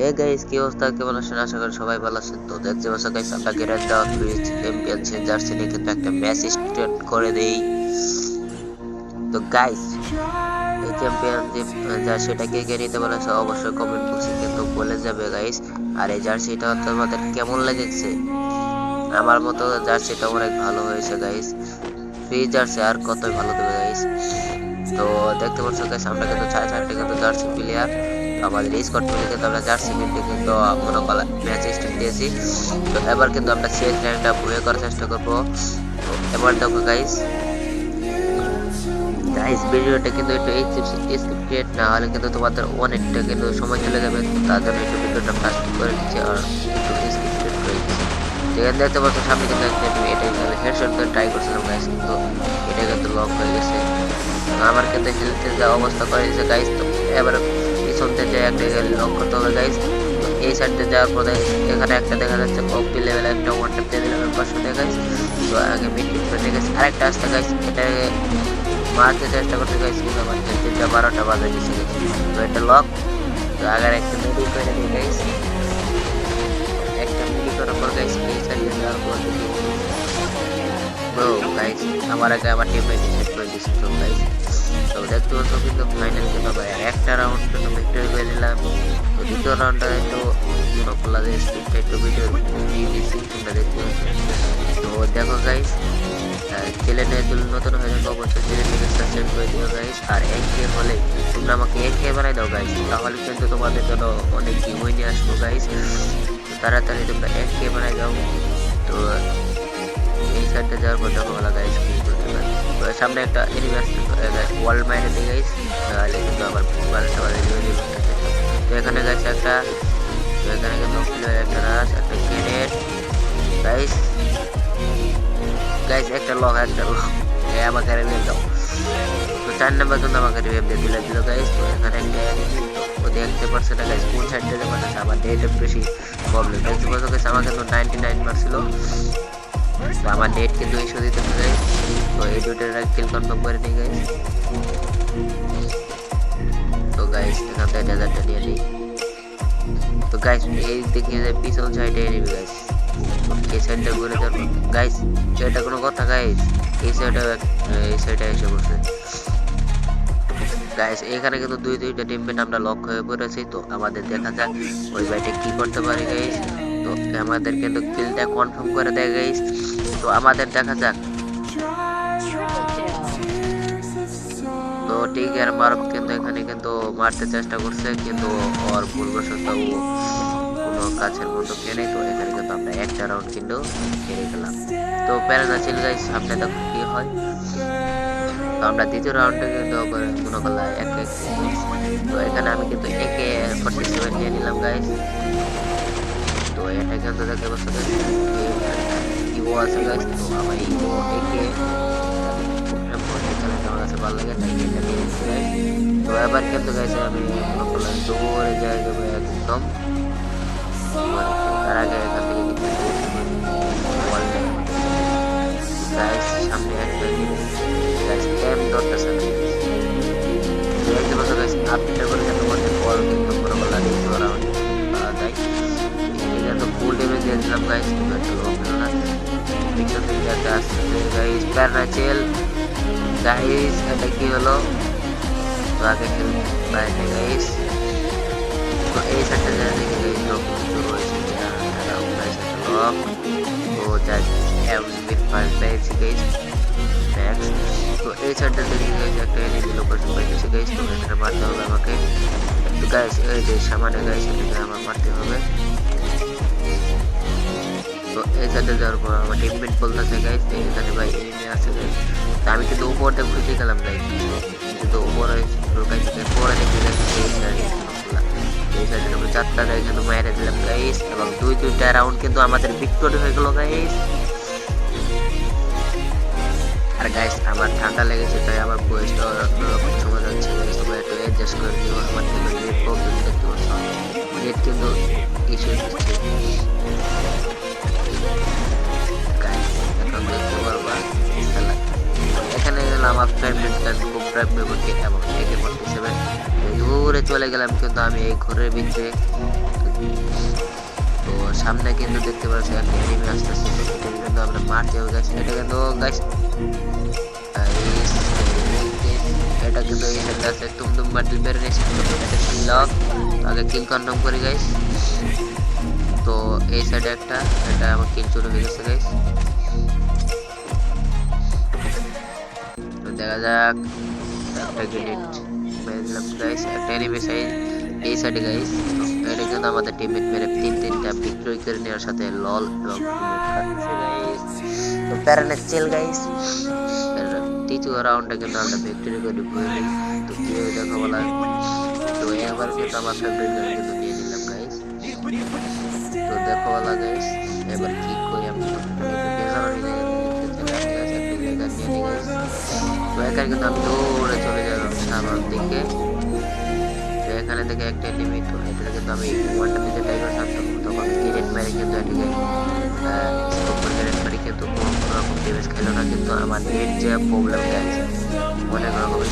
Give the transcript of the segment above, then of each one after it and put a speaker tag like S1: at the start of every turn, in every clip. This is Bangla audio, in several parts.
S1: হে গাইস কি অবস্থা? কেমন আছেন? আশা করি সবাই ভালো আছেন। তো দেখতে পাচ্ছ গাইস আমরা গেরার দেওয়া ফ্রিজ চ্যাম্পিয়নশিপ জার্সি নিয়ে কিন্তু একটা ম্যাচ স্টার্ট করে দেই। তো গাইস এই চ্যাম্পিয়নশিপ জার্সিটা কে কে নিতে বলেছে? অবশ্যই কমেন্ট বক্সে কিন্তু বলে যাবে গাইস আর এই জার্সিটা তোমাদের কেমন লেগেছে? আমার মতো জার্সিটা অনেক ভালো হয়েছে গাইস ফ্রি জার্সি আর কতই ভালো দেবে গাইস তো দেখতে পাচ্ছ গাইস আমরা কিন্তু চার চারটে কিন্তু জার্সি প্লেয়ার আমাদের স্কট মিলে কিন্তু আমরা জার্সি মিলতে কিন্তু মনে করা ম্যাচ স্টার্ট দিয়েছি। তো এবার কিন্তু আমরা সিএস র্যাঙ্কটা বয়ে করার চেষ্টা করব। এবার দেখো গাইস গাইস ভিডিওটা কিন্তু একটু স্ক্রিপ্টেড না হলে কিন্তু তোমাদের অনেকটা কিন্তু সময় চলে যাবে। তার জন্য একটু ভিডিওটা ফাস্ট করে দিচ্ছি আর একটু স্ক্রিপ্টেড করে দিচ্ছি যেখানে দেখতে পাচ্ছ, সামনে কিন্তু একটা এটা হেডশট করে ট্রাই করছিলাম গাইস কিন্তু এটা কিন্তু লক হয়ে গেছে। আমার কিন্তু হেলথের যা অবস্থা করে গাইস তো এবার পিছন থেকে একটা লক করতে হবে গাইস তো এই সাইডে যাওয়ার পরে এখানে একটা দেখা যাচ্ছে কপি লেভেল একটা ওয়ান ট্যাপ দিয়ে দিলাম পাঁচশো দিয়ে তো আগে মিড করে দিয়ে গেছে। আরেকটা আসতে গাইস এটাকে মারতে চেষ্টা করতে গাইস কিন্তু আমার তিনটা বারোটা বাজে গেছে। তো এটা লক তো আগে একটা মিডি করে দিই গাইস একটা মিডি করার পর গাইস এই সাইডে যাওয়ার পর ব্রো গাইস আমার আগে আমার সেট করে দিচ্ছে তো গাইস তো দেখতে পাচ্ছ কিন্তু ফাইনাল কিন্তু আমরা একটা রাউন্ড কিন্তু ভিক্টরি করে নিলাম তো দ্বিতীয় রাউন্ডটা একটু যে স্পিডটা একটু ভিডিও দিয়ে দিয়েছি তোমরা দেখতে পাচ্ছ তো দেখো গাইস চ্যানেলে যদি নতুন হয়ে যাবে অবশ্যই চ্যানেলটিকে সাবস্ক্রাইব করে দিও গাইস আর এক কে হলে তোমরা আমাকে এক কে বানাই দাও গাইস তাহলে কিন্তু তোমাদের জন্য অনেক গেমই নিয়ে আসব গাইস তাড়াতাড়ি তোমরা এক কে বানাই দাও তো এই সাইডটা যাওয়ার পর দেখো বলা গাইস সামনে একটা এনিমি আসছে ওয়ার্ল্ড মাইনে দিয়ে গাইস তাহলে কিন্তু আবার বারোটা বাজে তো এখানে গাইস একটা তো এখানে কিন্তু একটা রাস একটা গ্রেনেড গাইস গাইস একটা লক একটা লক এ, আমাকে রিভিউ দাও তো চার নাম্বার কিন্তু আমাকে রিভিউ দিয়ে দিলে, দিল গাইস তো এখানে ও দেখতে পারছে না গাইস কোন সাইড থেকে মানে আমার ডেট বেশি প্রবলেম দেখতে পাচ্ছ গাইস আমার কিন্তু নাইনটি নাইন মারছিল তো আমার ডেট কিন্তু ইস্যু দিতে গাইস তো এই দুটোর কিল কনফার্ম করে নিই গাইস তো গাইস এখান থেকে ডেজার্টটা নিয়ে নিই। তো গাইস এই দেখি যে পিছন সাইডে নিবি গাইস এই সাইডটা ঘুরে যাব গাইস এটা কোনো কথা গাইস এই সাইডে এসে বসে। গাইস এখানে কিন্তু দুই দুইটা টিমমেট আমরা লক হয়ে পড়েছি, তো আমাদের দেখা যাক ওই বাইটে কি করতে পারি গাইস তো আমাদের কিন্তু কিলটা কনফার্ম করে দেয় গাইস তো আমাদের দেখা যাক। ঠিক আর মারব কিন্তু এখানে কিন্তু মারতে চেষ্টা করছে, কিন্তু ওর ভুলবশত ও কোনো কাছের মতো কেনে তো এখানে কিন্তু আমরা একটা রাউন্ড কিন্তু হেরে গেলাম। তো প্যারানা ছিল গাইস সামনে দেখো কি হয়। তো আমরা দ্বিতীয় রাউন্ডে কিন্তু কোনো করলাম এক এক। তো এখানে আমি কিন্তু একে ফর্টি সেভেন নিয়ে নিলাম গাইস তো এটা কিন্তু দেখতে পাচ্ছ ইভো আছে গাইস তো আমার ইভো একে আমার কাছে ভালো লাগে তাই এটা নিয়ে নিচ্ছি গাইস তো এবার কিন্তু গাইস আমি মনে করলাম দৌড়ে যাই যাব একদম তার আগে এখান থেকে কিন্তু গাইস সামনে একটা গাইস ক্যাম ধরতেছে না দেখতে পাচ্ছ গাইস আপডেট করে কিন্তু মধ্যে বল কিন্তু মনে করলাম দ্বিতীয় রাউন্ড পাওয়া যায় এটা তো ফুল ড্যামেজ দিয়ে দিলাম গাইস তুমি একটা লোক না পিছন থেকে একটা আসছে গাইস প্যারাচেল গাইস এটা কি হলো তো আগে খেল বাইরে গাইস তো এই সাইডটা যা দেখি গাইস লোক শুরু হয়েছে দাঁড়াও গাইস একটা লক তো যাই এমনি ফার্স্ট পেয়েছি গাইস ম্যাক্স তো এই সাইডটা দেখি গাইস একটা এনিমি লোকেশন পেয়েছি গাইস তো এখানে মারতে হবে আমাকে তো গাইস এই যে সামানে গাইস এটাকে আমার মারতে হবে তো এই সাইডে যাওয়ার পর আমার টিমমেট বলতেছে গাইস এখানে ভাই এনিমি আছে গাইস তো আমি কিন্তু উপর দিয়ে খুঁজে গেলাম গাইস কিন্তু উপরে গাইস পরে দেখি গাইস এই সাইডে এই সাইডে আমরা চারটা গাইস কিন্তু মেরে দিলাম গাইস এবং দুই, দুইটা রাউন্ড কিন্তু আমাদের ভিক্টোরি হয়ে গেল গাইস আর গাইস আমার ঠান্ডা লেগেছে, তাই আমার বয়সটা অন্যরকম সময় যাচ্ছে গাইস তোমরা একটু অ্যাডজাস্ট করে দিও আমার কিন্তু নেট প্রবলেম দেখতে পাচ্ছ নেট কিন্তু ইস্যু দিচ্ছে ফ্রেন্ড খুব ড্রাইভ মেমোরি এবং একে ফোর্টি সেভেন দূরে চলে গেলাম, কিন্তু আমি এই ঘরের ভিতরে তো সামনে কিন্তু দেখতে পাচ্ছি একটা এনিমি আসতেছে কিন্তু আমরা মারতে হবে গাছ এটা কিন্তু গাছ এটা কিন্তু এই সাইডে আছে তুমতুম বাটিল বের নিয়েছে লক আগে কিল কনফার্ম করি গাইস তো এই সাইডে একটা, এটা আমার কিল চলে গেছে গাইস দেখা যাক। গাইস একটা গাইস এটা আমাদের তিন তিনটা বিক্রয় করে নেওয়ার সাথে লল এবং গাইস তো চেল গাইস তৃতীয় রাউন্ডটা কিন্তু আমরা ভিক্টরি করে তো কি হয়ে তো এবার আমার ফেভারিট গান নিলাম গাইস তো দেখো বলা গাইস এবার কি এখানে কিন্তু আমি দৌড়ে চলে যালাম সামনের দিকে। তো এখানে থেকে একটা লিমিট তো এটা কিন্তু আমি ওয়ানটা দিতে টাইগার থাকতাম তখন গ্রেনেড মেরে কিন্তু এটিকে করে গ্রেনেড মেরে কিন্তু কোনো রকম ড্যামেজ খেলো না, কিন্তু আমার নেট যে প্রবলেম গেছে অনেক রকমের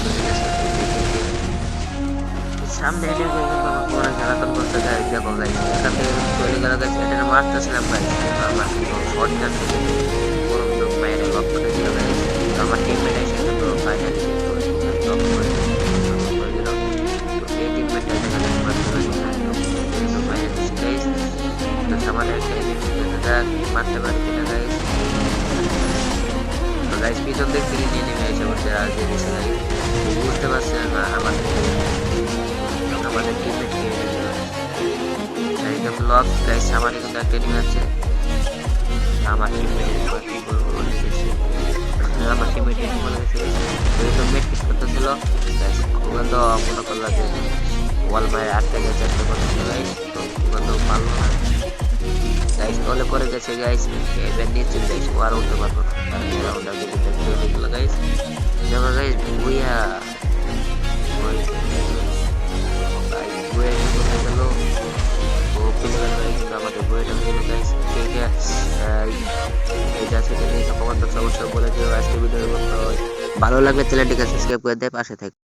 S1: সামনে এখান থেকে এটা মারতেছিলাম গাইস আমার করে ফাইনালি মারতে পারি কিনা গাইস তো গাইস রাজ দিয়ে দিচ্ছে গাইস বুঝতে পারছে না আমাদের আমাদের কিন্তু একটা টিম আছে আমার টিমমেট আমার টিমমেট কি বলে গেছে তো মেট পিস করতেছিল গাইস ওখান তো মনে করলাম যে ওয়াল মায়ের আটকে গেছে একটা করতেছিল গাইস তো ওখান তো পারল না গাইস তলে পরে গেছে গাইস এবার নিচে গাইস ও আর উঠতে পারব না রাউন্ডটা যদি দেখতে হয়ে গেল গাইস দেখো গাইস বুইয়া গাইস বুইয়া কিন্তু হয়ে গেল ও প্লেয়ার হয়ে কিন্তু আমাদের বুইয়াটা হয়ে গেল গাইস কে আছে, এই বক্সে অবশ্যই বলে দিও। আজকে ভিডিওর ভালো লাগলে চ্যানেলটিকে সাবস্ক্রাইব করে দেয় পাশে থাকে।